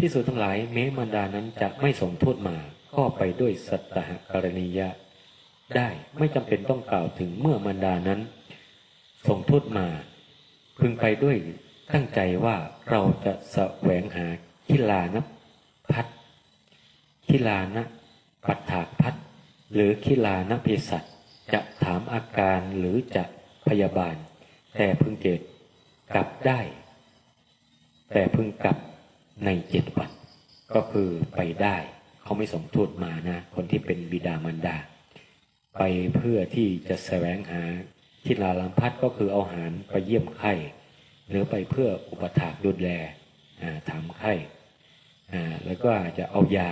พิสูจน์ทั้งหลายแม้มารดานั้นจะไม่ส่งโทษมา ก็ไปด้วยสัตตหกรณียะ ได้ไม่จำเป็นต้องกล่าวถึงเมื่อมารดานั้นส่งโทษมา พึงไปด้วยตั้งใจว่าเราจะแสวงหาคิลานพัฒคิลานปัฏฐากพัฒหรือคิลานเพศัตจะถามอาการหรือจะพยาบาล แต่พึงเกิดกลับได้ แต่พึงกลับ ในเจ็ดวัน ก็คือไปได้เขาไม่ส่งโทษมานะ คนที่เป็นบิดามารดา ไปเพื่อที่จะแสวงหาทิลาลัมพัดก็คือเอาหารไปเยี่ยมไข้ หรือไปเพื่ออุปถากดูแลถามไข้แล้วก็จะเอายา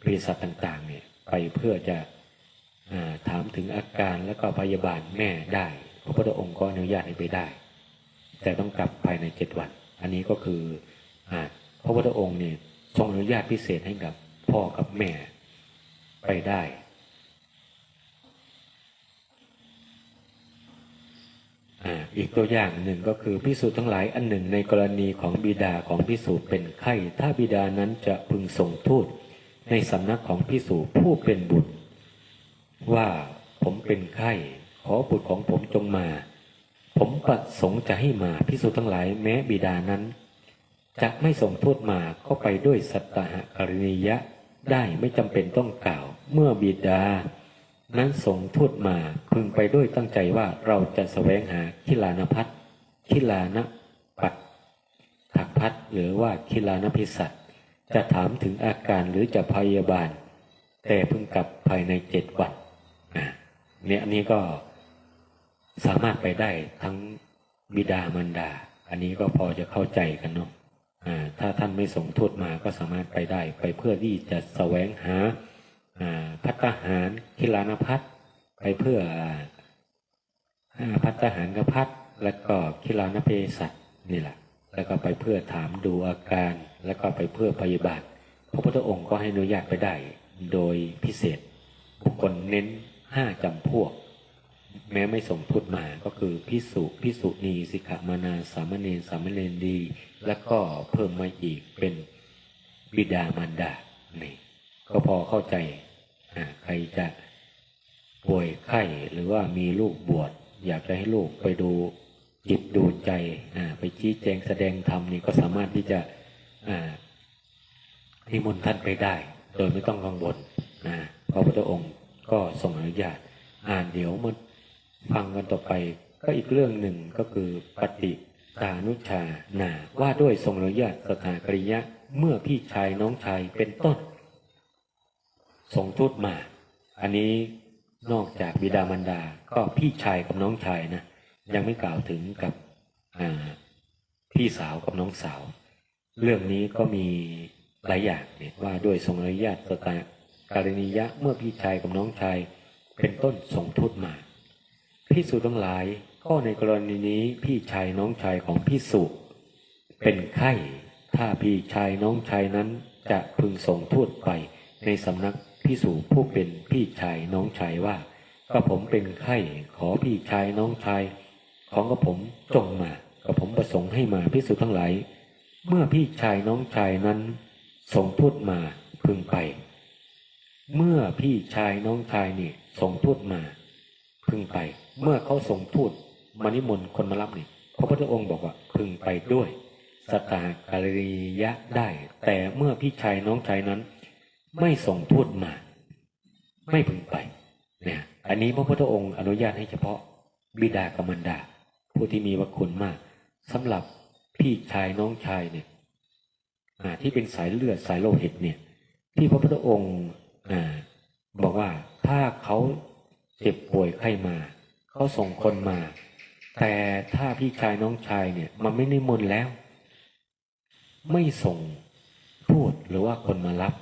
เภสัชต่างๆเนี่ยไปเพื่อจะถามถึงอาการแล้วก็พยาบาลแม่ได้พระพุทธองค์ก็อนุญาตให้ไปได้ แต่ต้องกลับภายในเจ็ดวัน อันนี้ก็คืออ พระพุทธองค์เนี่ยทรงอนุญาตพิเศษให้กับพ่อกับแม่ไปได้ อีกตัวอย่างหนึ่งก็คือพิสูจน์ทั้งหลายอันหนึ่งในกรณีของบิดาของพิสูจน์เป็นไข้ ถ้าบิดานั้นจะพึงส่งทูตในสำนักของพิสูจน์ผู้เป็นบุตร ว่าผมเป็นไข้ ขอบุตรของผมจงมา ผมประสงค์จะให้มาพิสูจน์ทั้งหลายแม้บิดานั้น จะไม่ส่งทูตมาก็ไปด้วยสัตหกรณียะได้ไม่จำเป็นต้องกล่าว เมื่อบิดา นั้นส่งทูตมาพึงไปด้วยตั้งใจว่าเราจะแสวงหาคิลานพัฒคิลานปัดถักพัดหรือว่าคิลานพิสัตจะถามถึงอาการหรือจะพยาบาล แต่พึงกลับภายในเจ็ดวันเนี่ยอันนี้ก็สามารถไปได้ทั้งบิดามารดา อันนี้ก็พอจะเข้าใจกันเนาะ ถ้าท่านไม่ส่งโทษมาก็สามารถไปได้ ไปเพื่อที่จะแสวงหาพัฒหารคิลานพัฒไปเพื่อพัฒหารกพัฒแล้วก็คิลานเพศัตนี่แหละ แล้วก็ไปเพื่อถามดูอาการ แล้วก็ไปเพื่อพยาบาลพระพุทธองค์ก็ให้อนุญาตไปได้ โดยพิเศษ บุคคลเน้นห้าจำพวก แม้ไม่ส่งพุทธมาก็คือพิสุพิสุนีสิกขามานาสามเณรสามเณรดี แล้วก็เพิ่มมาอีกเป็นบิดามารดานี่ก็พอเข้าใจใครจะป่วยไข้หรือว่ามีลูกบวชอยากจะให้ลูกไปดูจิตดูใจไปชี้แจงแสดงธรรมนี่ก็สามารถที่จะนิมนต์ท่านไปได้ โดยไม่ต้องกังวลนะพระพุทธองค์ก็ทรงอนุญาตอ่านเดี๋ยวมันฟังกันต่อไป ก็อีกเรื่องหนึ่งก็คือปฏิ ตานุชานาว่าด้วยทรงอนุญาตสถานกริยะ เมื่อพี่ชายน้องชายเป็นต้นส่งทูตมา อันนี้นอกจากบิดามารดา ก็พี่ชายกับน้องชายนะ ยังไม่กล่าวถึงกับพี่สาวกับน้องสาว เรื่องนี้ก็มีหลายอย่างเนี่ยว่าด้วยทรงอนุญาตสตากรณียะเมื่อพี่ชายกับน้องชายเป็นต้นส่งทูตมาพิสูจทั้งหลาย ก็ในกรณีนี้พี่ชายน้องชายของพิสุเป็นไข้ ถ้าพี่ชายน้องชายนั้นจะพึงส่งทูตไปในสำนักพิสูจผู้เป็นพี่ชายน้องชายว่าก็ผมเป็นไข้ขอพี่ชายน้องชาย ของกระผมจงมาก็ผมประสงค์ให้มาพิสูจทั้งหลายเมื่อพี่ชายน้องชายนั้นส่งทูตมาพึงไป เมื่อพี่ชายน้องชายนี่ส่งทูตมา พึงไป เมื่อเขาส่งทูต มานิมนต์คนมารับนี่พระพุทธองค์บอกว่าพึงไปด้วยสตาการิยะได้ แต่เมื่อพี่ชายน้องชายนั้น ไม่ส่งทูตมา ไม่พึงไปเนี่ยอันนี้พระพุทธองค์อนุญาตให้เฉพาะบิดากรรมันดา ผู้ที่มีวคุณมากสำหรับพี่ชายน้องชายเนี่ยที่เป็นสายเลือดสายโลหิตเนี่ย ที่พระพุทธองค์บอกว่าถ้าเขาเจ็บป่วยไข้มา เขาส่งคนมา แต่ถ้าพี่ชายน้องชายเนี่ย มันไม่นิมนต์แล้ว ไม่ส่งทูตหรือว่าคนมารับ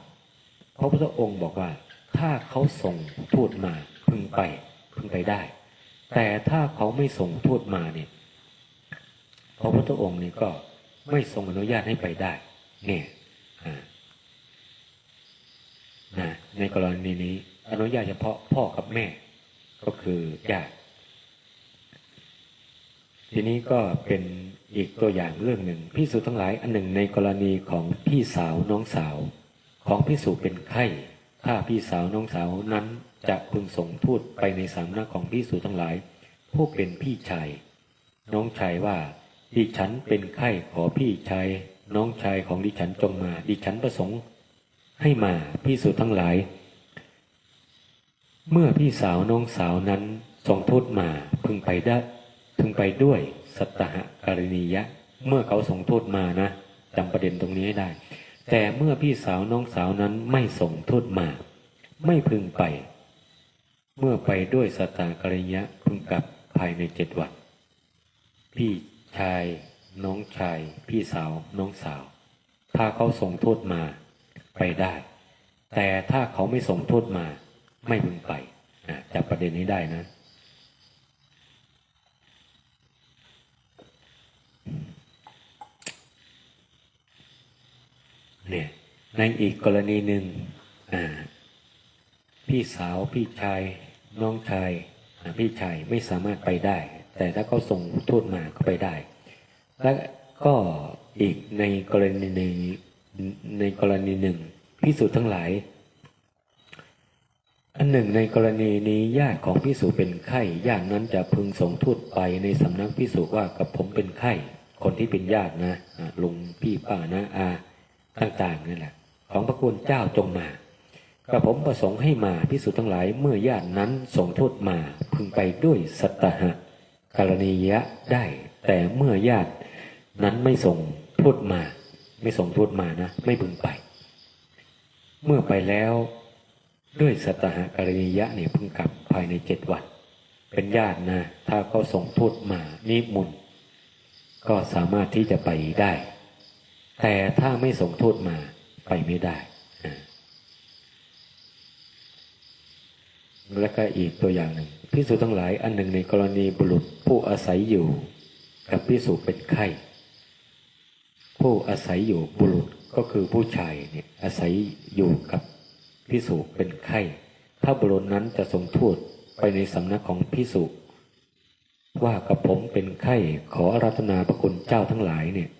พระพุทธองค์บอกว่า ถ้าเขาส่งทูตมาพึงไปพึงไปได้ แต่ถ้าเขาไม่ส่งทูตมาเนี่ยพระพุทธองค์นี่ก็ไม่ทรงอนุญาตให้ไปได้ เนี่ยนะในกรณีนี้อนุญาตเฉพาะพ่อกับแม่ ก็คือญาติ ทีนี้ก็เป็นอีกตัวอย่างเรื่องหนึ่งพิสูจทั้งหลายอันหนึ่งในกรณีของพี่สาวน้องสาว ของพิสูจเป็นไข้ถ้าพี่สาวน้องสาวนั้นจะพึงส่งทูตไปในสำนักของพิสูจทั้งหลาย ผู้เป็นพี่ชายน้องชายว่าดิฉันเป็นไข้ขอพี่ชายน้องชายของดิฉันจงมาดิฉันประสงค์ ให้มาพิสูจทั้งหลาย เมื่อพี่สาวน้องสาวนั้นส่งทูตมาพึงไปได้ พึงไปด้วยสัตหการณียะ เมื่อเขาส่งทูตมานะจำประเด็นตรงนี้ให้ได้ แต่เมื่อพี่สาวน้องสาวนั้นไม่ส่งทูตมา ไม่พึงไป เมื่อไปด้วยสัตตากริยะพึงกลับภายในเจ็ดวันพี่ชาย น้องชาย พี่สาว น้องสาว ถ้าเขาส่งโทษมาไปได้ แต่ถ้าเขาไม่ส่งโทษมา ไม่พึงไปจับประเด็นนี้ได้นะ เนี่ยในอีกกรณีหนึ่งพี่สาวพี่ชาย น้องชายพี่ชายไม่สามารถไปได้ แต่ถ้าเขาส่งทูตมาก็ไปได้ และก็อีกในกรณีหนึ่งในกรณีหนึ่งพิสูจน์ทั้งหลาย อันหนึ่งในกรณีนี้ญาติของพิสูจเป็นไข้ญาตินั้นจะพึงส่งทูตไปในสำนักพิสูจว่ากับผมเป็นไข้ คนที่เป็นญาตินะลุงพี่ป้านะอา ต่างๆนั่นแหละ ของพระคุณเจ้าจงมา กระผมประสงค์ให้มาพิสูจน์ทั้งหลายเมื่อญาตินั้นส่งโทษมาพึงไปด้วยสัตหะกรณียะได้ แต่เมื่อญาตินั้นไม่ส่งโทษมา ไม่ส่งโทษมานะ ไม่พึงไป เมื่อไปแล้วด้วยสัตหะกรณียะเนี่ยพึงกลับภายในเจ็ดวันเป็นญาตินะ ถ้าเขาส่งโทษมานิมนต์ก็สามารถที่จะไปได้ แต่ถ้าไม่ส่งโทษมาไปไม่ได้ และก็อีกตัวอย่างหนึ่งพิสูจน์ทั้งหลายอันหนึ่งในกรณีบุรุษผู้อาศัยอยู่ กับพิสูจน์เป็นไข้ ผู้อาศัยอยู่บุรุษก็คือผู้ชายเนี่ยอาศัยอยู่กับพิสูจน์เป็นไข้ถ้าบุรุษนั้นจะส่งทูตไปในสำนักของพิสูจน์ว่ากับผมเป็นไข้ขอรัตนาพระคุณเจ้าทั้งหลายเนี่ย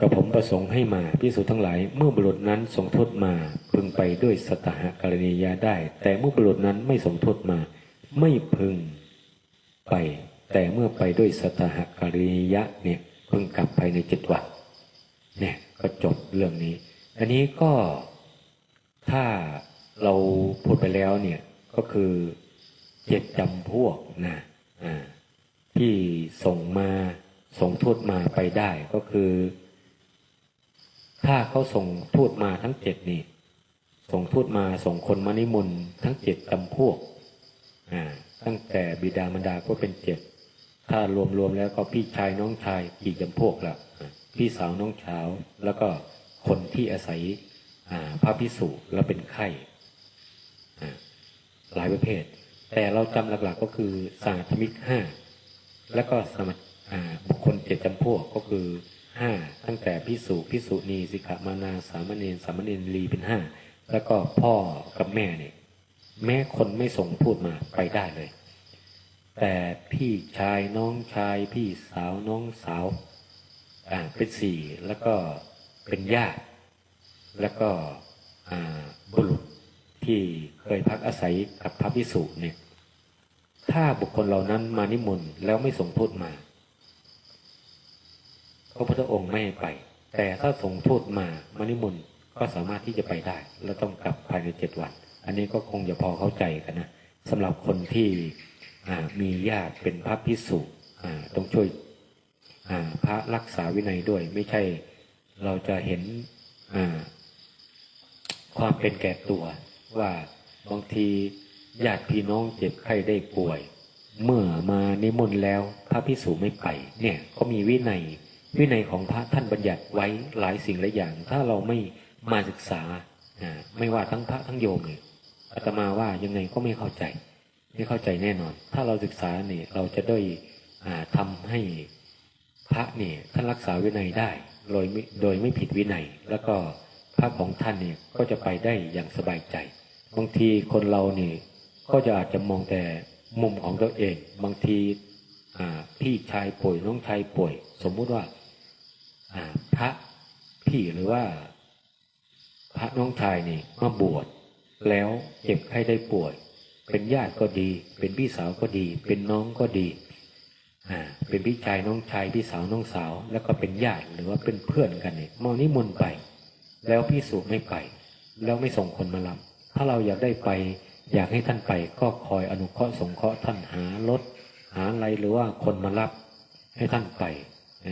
กระผมประสงค์ให้มาพิสูจน์ทั้งหลาย เมื่อบุรุษนั้นส่งโทษมาพึงไปด้วยสตหกรณียาได้ แต่เมื่อบุรุษนั้นไม่ส่งโทษมา ไม่พึงไป แต่เมื่อไปด้วยสตหกรณียะเนี่ยพึงกลับภายในเจ็ดวันเนี่ยก็จบเรื่องนี้ อันนี้ก็ถ้าเราพูดไปแล้วเนี่ยก็คือเจ็ดจำพวกนะอ่าที่ส่งมาส่งโทษมาไปได้ก็คือ ถ้าเขาส่งทูตมาทั้งเจ็ดนี่ ส่งทูตมาส่งคนมานิมนต์ทั้งเจ็ดจำพวก อ่า ตั้งแต่บิดามารดาก็เป็นเจ็ด ถ้ารวมๆแล้วก็พี่ชายน้องชายกี่จำพวกละอ่าพี่สาวน้องสาว แล้วก็คนที่อาศัยอ่าพระพิสุแล้วเป็นไข้อ่หลายประเภท แต่เราจำหลักๆก็คือสาธมิกห้าแล้วก็สมับุคคลเจ็ดจำพวกก็คือ ห้าตั้งแต่พิสุพิสุณีสิกขามานาสามเณรสามเณรลีเป็นห้าแล้วก็พ่อกับแม่เนี่ยแม้คนไม่ส่งพูดมาไปได้เลย แต่พี่ชายน้องชาย พี่สาวน้องสาวอ่าเป็นสี่แล้วก็เป็นญาติ แล้วก็อ่าบุรุษที่เคยพักอาศัยกับพระพิสุเนี่ยถ้าบุคคลเหล่านั้นมานิมนต์แล้วไม่ส่งทูตมา พระพุทธองค์ไม่ให้ไป แต่ถ้าส่งทูตมามานิมนต์ก็สามารถที่จะไปได้ และต้องกลับภายในเจ็ดวัน อันนี้ก็คงจะพอเข้าใจกันนะสำหรับคนที่มีญาติเป็นพระพิสุต้องช่วยพระรักษาวินัยด้วย ไม่ใช่เราจะเห็นความเป็นแก่ตัวว่าบางทีญาติพี่น้องเจ็บไข้ได้ป่วย เมื่อมานิมนต์แล้วพระพิสุไม่ไปเนี่ยก็มีวินัย วินัยของพระท่านบัญญัติไว้หลายสิ่งหลายอย่าง ถ้าเราไม่มาศึกษาอ่าไม่ว่าทั้งพระทั้งโยมเนี่ยอาตมาว่ายังไงก็ไม่เข้าใจ ไม่เข้าใจแน่นอน ถ้าเราศึกษาเนี่ยเราจะได้อ่าทำให้พระเนี่ยท่านรักษาวินัยได้โดยไม่โดยไม่ผิดวินัย แล้วก็พระของท่านเนี่ยก็จะไปได้อย่างสบายใจบางทีคนเรานี่ก็จะอาจจะมองแต่มุมของตัวเอง บางทีพี่ชายป่วยน้องชายป่วย สมมุติว่า พระพี่หรือว่า พระน้องชายนี่มาบวชแล้วเจ็บไข้ได้ป่วย เป็นญาติก็ดี เป็นพี่สาวก็ดี เป็นน้องก็ดีอ่าเป็นพี่ชายน้องชายพี่สาวน้องสาว แล้วก็เป็นญาติหรือว่าเป็นเพื่อนกันเนี่ยมอนิมนต์ไป แล้วพี่สุไม่ไป แล้วไม่ส่งคนมารับถ้าเราอยากได้ไป อยากให้ท่านไป ก็คอยอนุเคราะห์สงเคราะห์ท่านหารถหาอะไรหรือว่าคนมารับ ให้ท่านไปเอ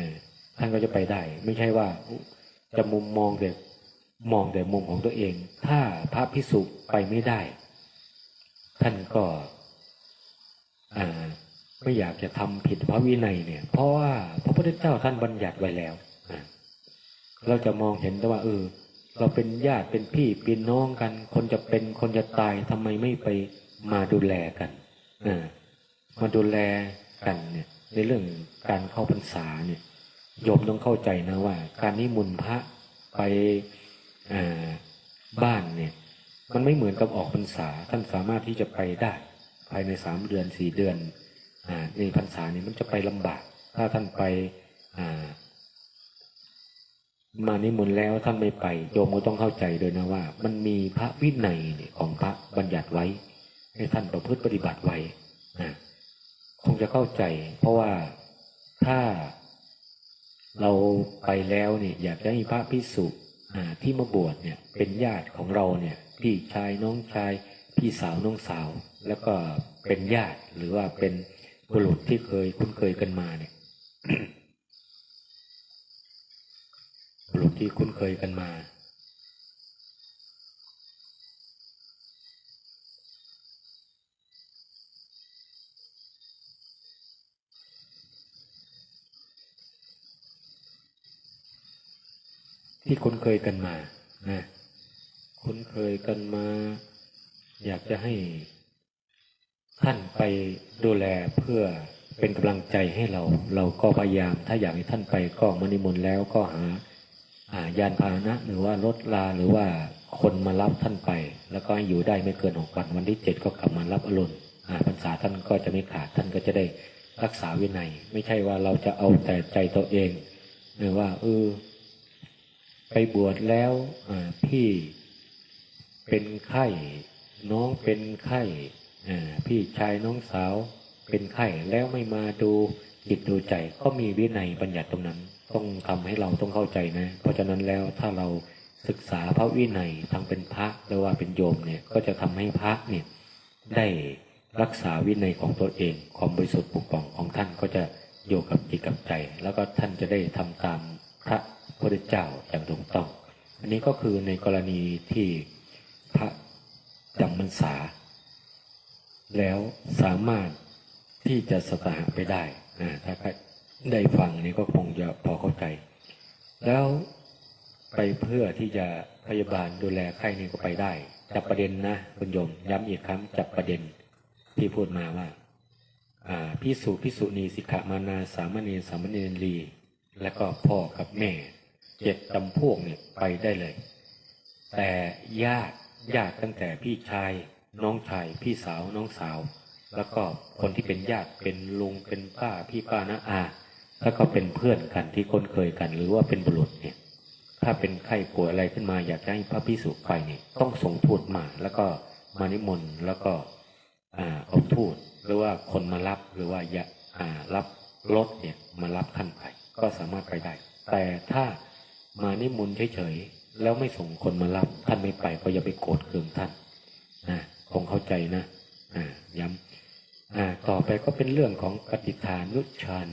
ท่านก็จะไปได้ ไม่ใช่ว่าจะมุมมองแต่มองแต่มุมของตัวเอง ถ้าพระพิสุไปไม่ได้ ท่านก็ไม่อยากจะทำผิดพระวินัยเนี่ย เพราะว่าพระพุทธเจ้าท่านบัญญัติไว้แล้วเราจะมองเห็นแต่ว่าเออเราเป็นญาติเป็นพี่เป็นน้องกัน คนจะเป็นคนจะตายทำไมไม่ไปมาดูแลกันมาดูแลกันเนี่ยในเรื่องการเข้าพรรษาเนี่ย โยมต้องเข้าใจนะว่า การนิมนต์พระไปบ้านเนี่ย มันไม่เหมือนกับออกพรรษา ท่านสามารถที่จะไปได้ ภายในสามเดือนสี่เดือนอในพรรษาเนี่ยมันจะไปลำบาก ถ้าท่านไปอ่ามานิมนต์แล้วท่านไม่ไป โยมก็ต้องเข้าใจด้วยนะว่า มันมีพระวินัยเนี่ยของพระบัญญัติไว้ ให้ท่านประพฤติปฏิบัติไว้นะคงจะเข้าใจ เพราะว่าถ้า เราไปแล้วเนี่ยอยากจะให้พระพิสุที่มาบวชเนี่ยเป็นญาติของเราเนี่ยพี่ชายน้องชาย พี่สาวน้องสาว แล้วก็เป็นญาติหรือว่าเป็นบุรุษที่เคยคุ้นเคยกันมาเนี่ยบุรุษที่คุ้นเคยกันมา ที่คุ้นเคยกันมานะคุ้นเคยกันมา อยากจะให้ท่านไปดูแลเพื่อเป็นกำลังใจให้เรา เราก็พยายาม ถ้าอยากให้ท่านไปก็มานิมนต์แล้วก็หาอายานพาหนะ หรือว่ารถลาหรือว่าคนมารับท่านไป แล้วก็ให้อยู่ได้ไม่เกินหกวันวันที่เจ็ดก็กลับมารับอรุณพรรษาท่านก็จะไม่ขาดท่านก็จะได้รักษาวินัย ไม่ใช่ว่าเราจะเอาแต่ใจตัวเองหรือว่าเออ ไปบวชแล้วพี่เป็นไข้น้องเป็นไข้อ่พี่ชายน้องสาวเป็นไข้แล้วไม่มาดูจิตดูใจก็มีวินัยบัญญัติตรงนั้น ต้องทำให้เราต้องเข้าใจนะ เพราะฉะนั้นแล้วถ้าเราศึกษาพระวินัยทั้งเป็นพระหรือว่าเป็นโยมเนี่ยก็จะทำให้พระเนี่ยได้รักษาวินัยของตัวเองความบริสุทธิ์ปกป่องของท่านก็จะอยู่กับจิตกับใจ แล้วก็ท่านจะได้ทำตาม พระพุทธเจ้าอย่างถูกต้อง อันนี้ก็คือในกรณีที่พระจำพรรษา แล้วสามารถที่จะสถาไปได้นะถ้าใครได้ฟังนี่ก็คงจะพอเข้าใจ แล้วไปเพื่อที่จะพยาบาลดูแลไข้นี่ก็ไปได้ จับประเด็นนะคุณโยมย้ำอีกครั้งจับประเด็นที่พูดมาว่าอ่าพิสุพิสุณีสิกขามานา สามเณรสามเณรี และก็พ่อกับแม่เจ็ดจำพวกเนี่ยไปได้เลย แต่ญาติญาติตั้งแต่พี่ชายน้องชายพี่สาวน้องสาว แล้วก็คนที่เป็นญาติเป็นลุงเป็นป้าพี่ป้านะอาแล้วก็เป็นเพื่อนกันที่คุ้นเคยกัน หรือว่าเป็นบุรุษเนี่ย ถ้าเป็นไข้ป่วยอะไรขึ้นมาอยากให้พระพิสุไปเนี่ยต้องส่งทูตมา แล้วก็มานิมนต์แล้วก็อ่าเอาทูตหรือว่าคนมารับหรือว่าอยารับรถเนี่ยมารับท่านไป ก็สามารถไปได้ แต่ถ้ามานิมนต์เฉยๆแล้วไม่ส่งคนมารับท่านไม่ไปก็อย่าไปโกรธเคืองท่านนะคงเข้าใจนะอ่าย้ำอ่าต่อไปก็เป็นเรื่องของปฏิฐานุชฌาน